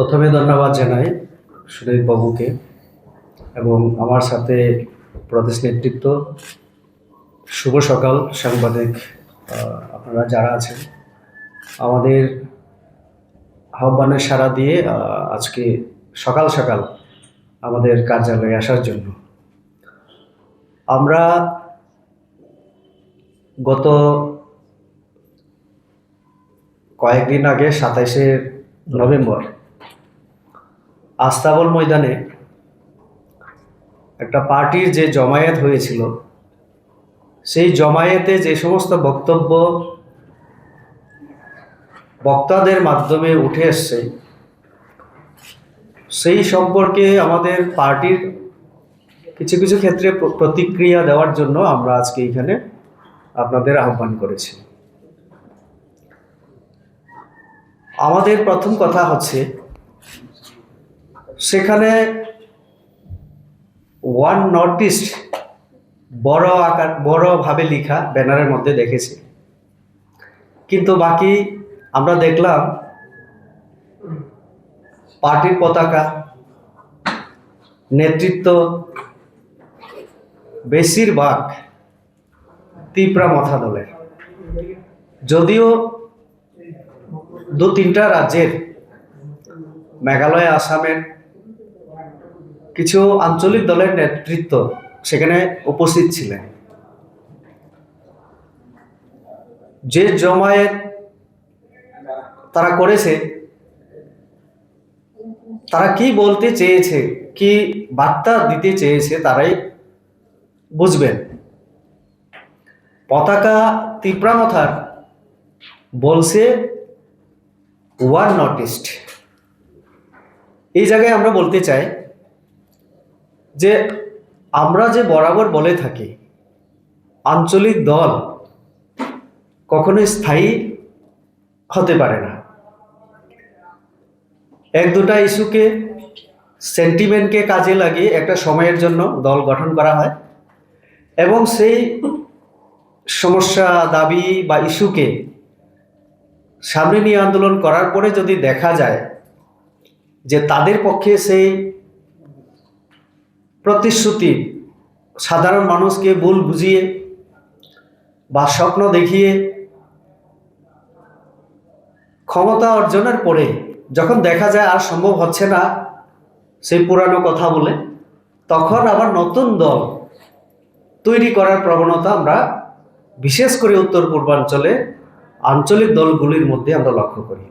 প্রথমে ধন্যবাদ জানাই সুদীপ বাবুকে এবং আমার সাথে প্রদেশ নেতৃত্ব, শুভ সকাল সাংবাদিক আপনারা যারা আছেন। আমাদের আহ্বানের সাড়া দিয়ে আজকে সকাল সকাল আমাদের কার্যালয়ে আসার জন্য। আমরা গত কয়েকদিন আগে সাতাইশে নভেম্বর আস্তাবল ময়দানে একটা পার্টির যে জমায়েত হয়েছিল, সেই জমায়েতে যে সমস্ত বক্তব্য বক্তাদের মাধ্যমে উঠে এসছে, সেই সম্পর্কে আমাদের পার্টির কিছু কিছু ক্ষেত্রে প্রতিক্রিয়া দেওয়ার জন্য আমরা আজকে এখানে আপনাদের আহ্বান করেছি। আমাদের প্রথম কথা হচ্ছে সেখানে ওয়ান নর্থ ইস্ট বড় আকার বড়ভাবে লেখা ব্যানারের মধ্যে দেখেছি। কিন্তু বাকি আমরা দেখলাম পার্টির পতাকা, নেতৃত্ব, বেশিরভাগ তিপ্রা মথা দলের যদিও দু তিনটা রাজ্যের, মেঘালয়, আসামের কিছু আঞ্চলিক দলের নেতৃত্ব সেখানে উপস্থিত ছিলেন। যে জমায়েত তারা করেছে, তারা কি বলতে চেয়েছে, কি বার্তা দিতে চেয়েছে তারাই বুঝবেন। পতাকা তীব্রামথার বলছে ওয়ার নর্থ ইস্ট এই জায়গায় আমরা বলতে চাই যে আমরা যে বরাবর বলে থাকি, আঞ্চলিক দল কখনোই স্থায়ী হতে পারে না। এক দুটা ইস্যুকে, সেন্টিমেন্টকে কাজে লাগিয়ে একটা সময়ের জন্য দল গঠন করা হয় এবং সেই সমস্যা, দাবি বা ইস্যুকে সামনে নিয়ে আন্দোলন করার পরে যদি দেখা যায় যে তাদের পক্ষে সেই প্রতিশ্রুতি। সাধারণ মানুষকে ভুল বুঝিয়ে বা স্বপ্ন দেখিয়ে ক্ষমতা অর্জনের পরে যখন দেখা যায় আর সম্ভব হচ্ছে না সেই পুরানো কথা বলে, তখন আবার নতুন দল তৈরি করার প্রবণতা আমরা বিশেষ করে উত্তর পূর্বাঞ্চলে আঞ্চলিক দলগুলির মধ্যে আমরা লক্ষ্য করি।